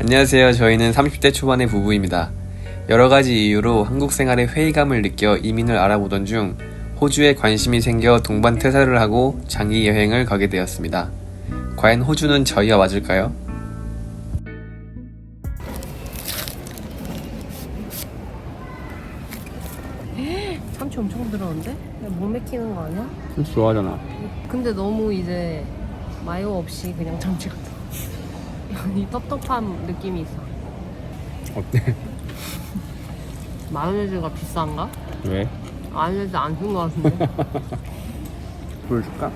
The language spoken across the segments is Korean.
안녕하세요. 저희는 30대 초반의 부부입니다. 여러 가지 이유로 한국 생활에 회의감을 느껴 이민을 알아보던 중 호주에 관심이 생겨 동반 퇴사를 하고 장기 여행을 가게 되었습니다. 과연 호주는 저희와 맞을까요? 참치 엄청 들어오는데? 못 맥히는 거 아니야? 좋아하잖아. 근데 너무 이제 마요 없이 그냥 참치 같아. 이 텁텁한 느낌이 있어. 어때? 마요네즈가 비싼가? 왜? 마요네즈 안 쓴 거 같은데? 보여줄까?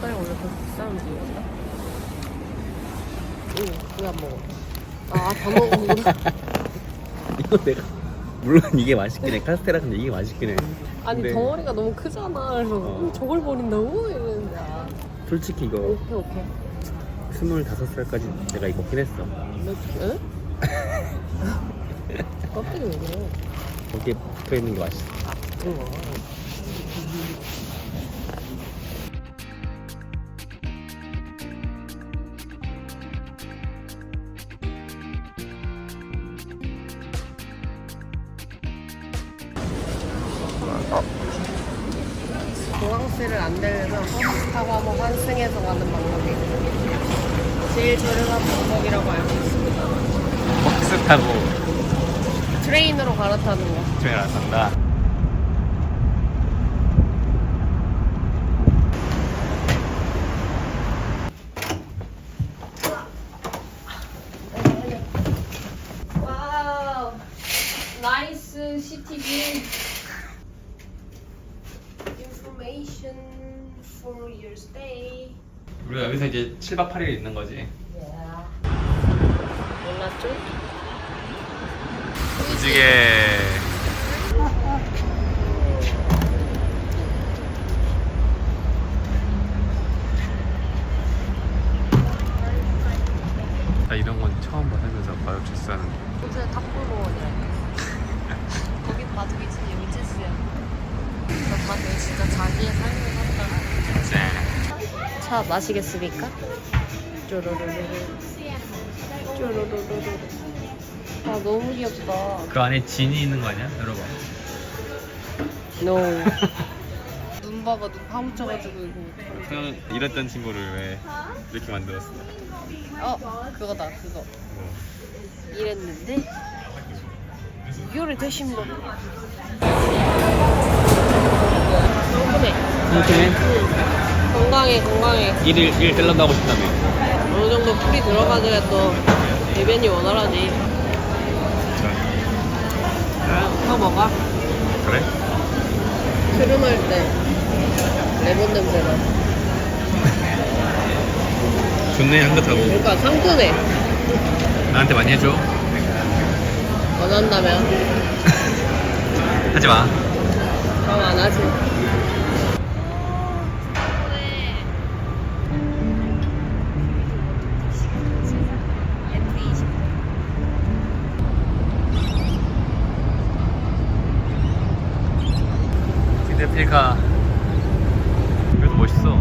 닭다리 원래 그렇게 비싼 음식이었나? 응, 왜안 먹어? 아, 다 먹었구나. 이거 내가 물론 이게 맛있긴 해. 카스테라 근데 이게 맛있긴 해. 아니, 근데 덩어리가 너무 크잖아. 그래서 어. 음, 저걸 버린다고? 이랬는데. 아, 솔직히 이거 오케이, 오케이. 25살까지 내가 이거 먹긴 했어. 몇, 응? 껍데기 왜 그래? 거기에 붙어 있는 게 맛있어. 그런 거. 공항시를 안 되려면 버스 타고 한번 환승해서 가는 방법이 제일 저렴한 방법이라고 알고 있습니다. 버스 타고 트레인으로 갈아타는 거. 트레인 안 탄다. 와우, 나이스 시티 뷰. Information for your stay. 우리가 여기서 이제 7박 8일 있는 거지. 몰랐죠? 무지개. 나 이런 건 처음 봐 살면서 마요 주스하는 거. 요새 탑골로원이야. 거기 봐도 미친 미쳤어요. 다들 진짜 자기의 삶을 산다. 짠. 차 마시겠습니까? 쪼로로로로. 쪼로로로로. 아 너무 귀엽다. 그 안에 진이 있는 거 아니야? 열어봐. No. 눈 봐봐 눈 파묻혀가지고 이거. 저는 이랬던 친구를 왜 이렇게 만들었어? 어 그거다 그거. 뭐. 이랬는데 이거를 대신 거. 궁금해. 이렇게 건강해 건강해. 1일 1 샐러드 하고 싶다며. 어느 정도 풀이 들어가줘야 또 대변이 원활하지. 더 먹어. 그래? 트름할 때 레몬 냄새나. 좋네 향긋하고. 그러니까 상큼해. 나한테 많이 해줘. 원한다면 하지 마. 그럼 안 하지. 필카. 그래도 멋있어.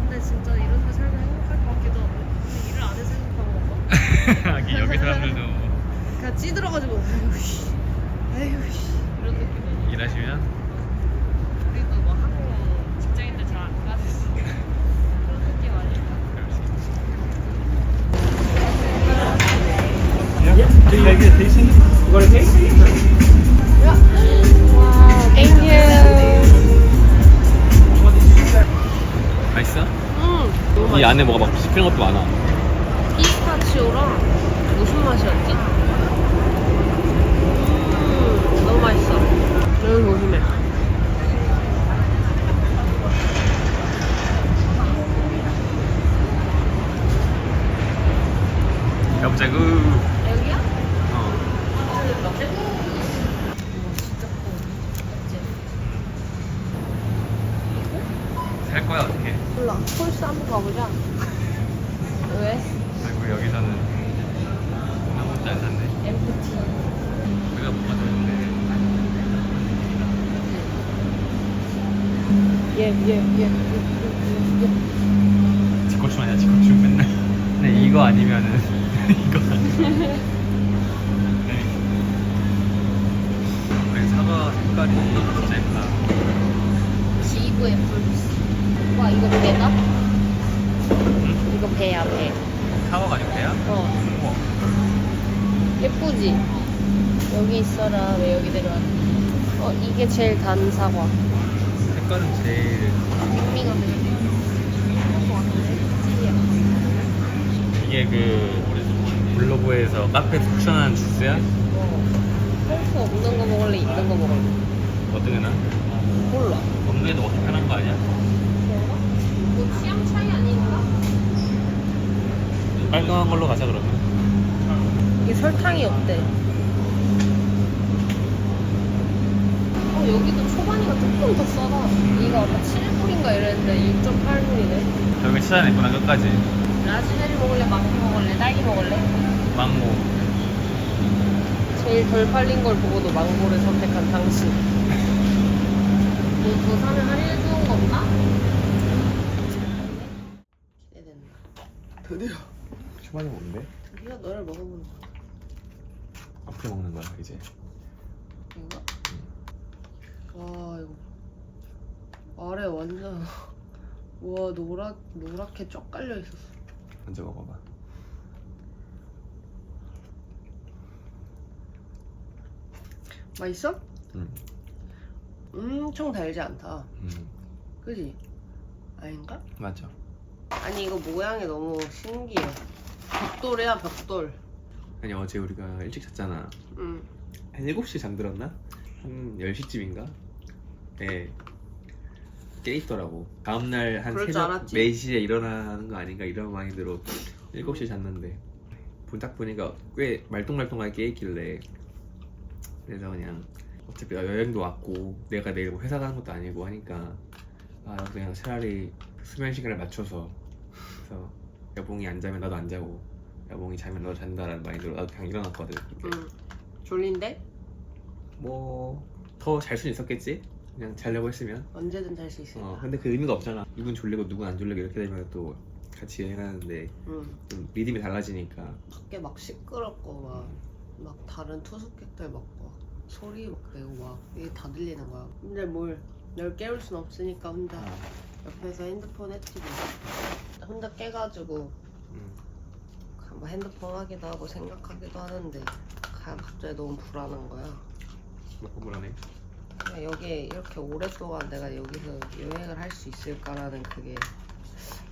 근데 진짜 이런 데 살면 행복할 것 같기도 하고. 일을 안 해서 행복한 건가? 하긴 여기 사람들도. 그냥 찌들어가지고 아이고 씨. 아이고 씨. 이런 느낌 일하시면? 우리도 뭐 한국 직장인들 잘안 가는 그런 느낌 아닐까? 수 있지. 와우 땡큐 맛있어? 음 너무 이 맛있어 안에 뭐가 막 씹히는 것도 많아. 피스타치오랑 무슨 맛이었지? 음 너무 맛있어 여기 조심해 가보자구. 여기야? 어. 이거 진짜 커 살 거야 어떻게? 몰라 폴스 한번 가보자. 왜? 아이고 여기서는 아무것도 안 샀네. MPT 우리가 못 가져왔는데. 예예 예 지코춤 아니야 지코춤 맨날. 근데 이거 아니면은 이거 아니면 사과 색깔이 진짜 예쁘다. 지브 애플 주스 와 이거 배다? 이거 배야 배 사과가 아니고 배야? 어. 우와 예쁘지? 여기 있어라 왜 여기 데려왔니? 어 이게 제일 단 사과 색깔은 제일 밍밍하네 이거 같은데? 찌리야 이게 그 우리 블로그에서 카페 추천한 주스야? 어. 없는 거 먹을래 있는 거 먹을래? 어떤 게 나? 몰라 없는 게더 먹기 편한 거 아니야? 그런가? 뭐 취향 차이 아닌가? 깔끔한 걸로 가자 그러면 이게 설탕이 없대 어 여기도 초반이가 조금 더 싸다 이거 아까 7불인가 이랬는데 6.8불이네 여기 찾아냈구나 끝까지 라즈베리 먹을래? 망고 먹을래? 딸기 먹을래? 망고 제일 덜 팔린 걸 보고도 망고를 선택한 당신 뭐더 사면 할인 해주는 거 없나? 기대된다 드디어 초반이 뭔데? 드디어 너를 먹어보는 앞으로 먹는 거야 이제? 건가? 와 이거. 아래 완전. 우와 노랗, 노랗게 쫙 깔려 있었어. 먼저 먹어봐. 맛있어? 응. 엄청 달지 않다. 음, 그지? 아닌가? 맞아. 아니 이거 모양이 너무 신기해 벽돌이야 벽돌 아니 어제 우리가 일찍 잤잖아 응 한 7시에 잠들었나? 한 10시쯤인가? 네. 깨 있더라고. 다음날 한 그럴 줄 새벽 알았지. 4시에 일어나는 거 아닌가 이런 마인드로 7시에 잤는데 문딱 보니까 꽤 말똥말똥하게 깨 있길래 그래서 그냥 어차피 여행도 왔고 내가 내일 뭐 회사 가는 것도 아니고 하니까 아 그냥 차라리 수면 시간을 맞춰서 그래서 여봉이 안 자면 나도 안 자고 여봉이 자면 나도 잔다라는 마인드로 나도 그냥 일어났거든. 그렇게. 응. 졸린데? 뭐더 잘 수는 있었겠지? 그냥 자려고 했으면 언제든 잘 수 있으니까 어 근데 그 의미가 없잖아 누군 졸리고 누군 안 졸리고 이렇게 되면 또 같이 여행하는데 응. 좀 리듬이 달라지니까 밖에 막 시끄럽고 막, 막 다른 투숙객들 막, 막 소리 막 내고 막 이게 다 들리는 거야 근데 뭘 널 깨울 순 없으니까 혼자 옆에서 핸드폰 뭐. 혼자 깨가지고 음, 뭐 핸드폰 하기도 하고 생각하기도 하는데 가- 갑자기 너무 불안한 거야. 막 불안해? 그냥 여기에 이렇게 오랫동안 내가 여기서 여행을 할 수 있을까라는 그게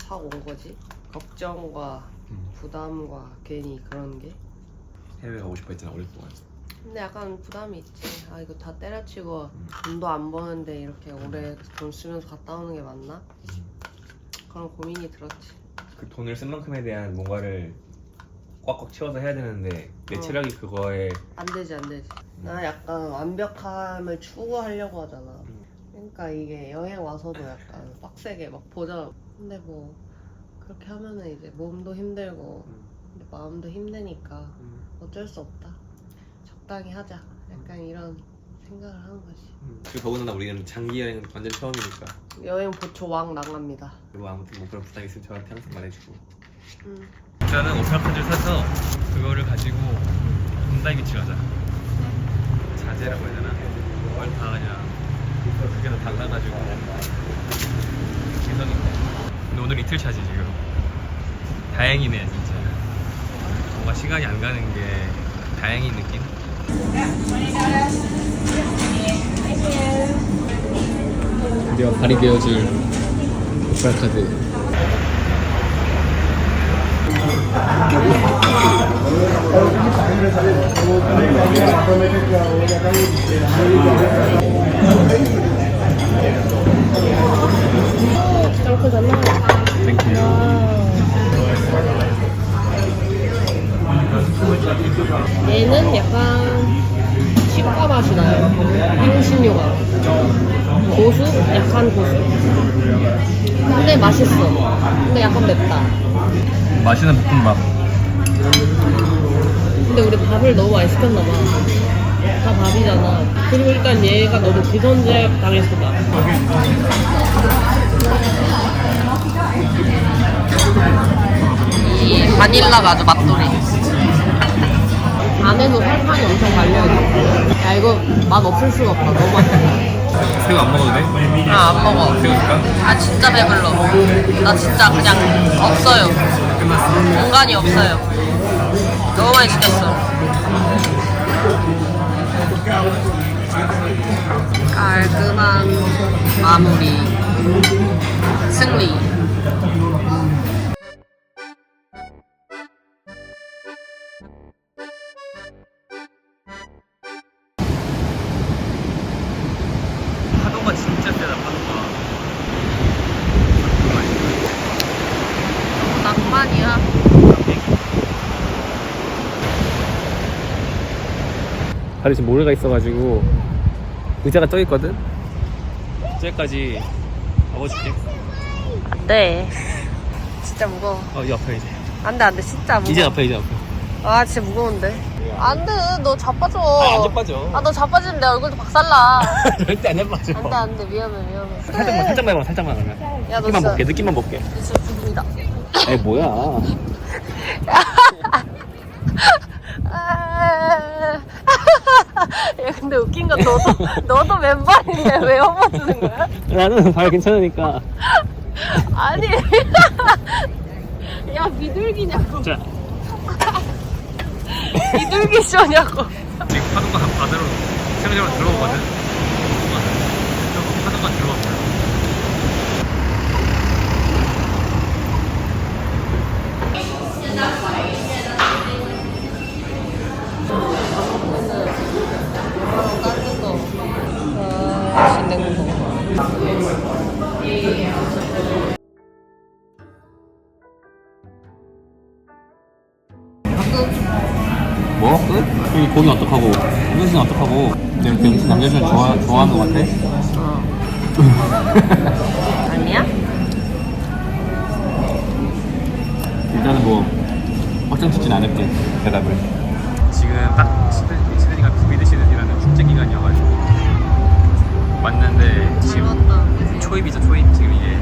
확 온 거지. 걱정과 음. 부담과 괜히 그런 게. 해외 가고 싶어 했잖아 오랫동안. 근데 약간 부담이 있지. 아 이거 다 때려치고 음. 돈도 안 버는데 이렇게 오래 돈 쓰면서 갔다 오는 게 맞나? 그런 고민이 들었지 그 돈을 쓴 만큼에 대한 뭔가를 꽉꽉 채워서 해야 되는데 내 어. 체력이 그거에 안 되지 안 되지 나 약간 완벽함을 추구하려고 하잖아 음. 그러니까 이게 여행 와서도 약간 빡세게 막 보자 근데 뭐 그렇게 하면은 이제 몸도 힘들고 음. 근데 마음도 힘드니까 음. 어쩔 수 없다 적당히 하자 약간 이런 생각을 하는 거지 음. 그리고 더군다나 우리는 장기 여행 완전 처음이니까 여행 보초 왕 나갑니다 그리고 아무튼 뭐 그런 부탁 있으면 저한테 항상 말해주고 음. 일단은 오사카를 사서 그거를 가지고 본다이 비치 가자. 자재라고 해야 되나? 그걸 다 그냥 그게 다 달라가지고 개성있네. 근데 오늘 이틀 차지 지금. 다행이네 진짜. 뭔가 시간이 안 가는 게 다행인 느낌? 드디어 발이 되어줄 땡큐. 얘는 약간 치과 맛이 나요. 향신료가. 고수? 약한 고수. 근데 맛있어. 근데 약간 맵다. 맛있는 볶음밥. 근데 우리 밥을 너무 많이 시켰나 봐. 다 밥이잖아. 그리고 일단 얘가 너무 기선제압 당했어 나. 이 바닐라가 아주 맛돌이. 안에도 설탕이 엄청 발려있어. 야 이거 맛 없을 수가 없다. 너무 맛있어. 새우 안 먹어도 돼? 아 안 먹어. 새우 줄까? 아 진짜 배불러. 나 진짜 그냥 없어요. 끝났어. 공간이 없어요. 너무 많이 시켰어. 깔끔한 마무리. 승리. 다리 지금 모래가 있어가지고 의자가 떠 있거든. 저기까지 업어줄게. 안 돼. 진짜 무거워. 어, 이 앞에 이제. 안 돼, 안 돼. 진짜 무거워. 이제 앞에 이제 앞에. 아, 진짜 무거운데. 안 돼. 너 자빠져. 아, 안 자빠져. 아, 너 자빠지면 내 얼굴도 박살나. 절대 안 자빠져. 안 돼, 안 돼. 위험해, 위험해. 살짝만 살짝만 해봐 살짝만 하면. 야, 너 느낌만 진짜. 볼게 느낌만 볼게. 진짜 죽인다. 에이 뭐야? 야, 근데 웃긴 건 너도, 너도 맨발인데 왜 엎어주는 거야? 나는 발 괜찮으니까. 아니. 야, 비둘기냐고. 자. 비둘기 쇼냐고. 지금 파도가 바다로 생각적으로 들어오거든. 고기 어떡하고? 음식은 어떡하고? 내 이렇게 음식 남겨주면 좋아, 좋아하는 것 같아? 아니야? 일단은 뭐 확정 짓진 않을게 대답을 지금 딱 시드- 시드니가 비비드 시드니라는 축제 기간이어가지고 왔는데 잘 지금? 초입이죠 초입 지금 이게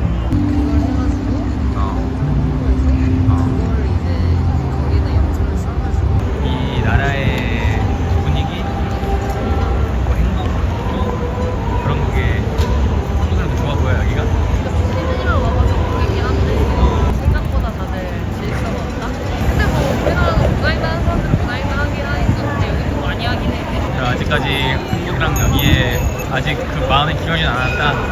기억이 안 왔다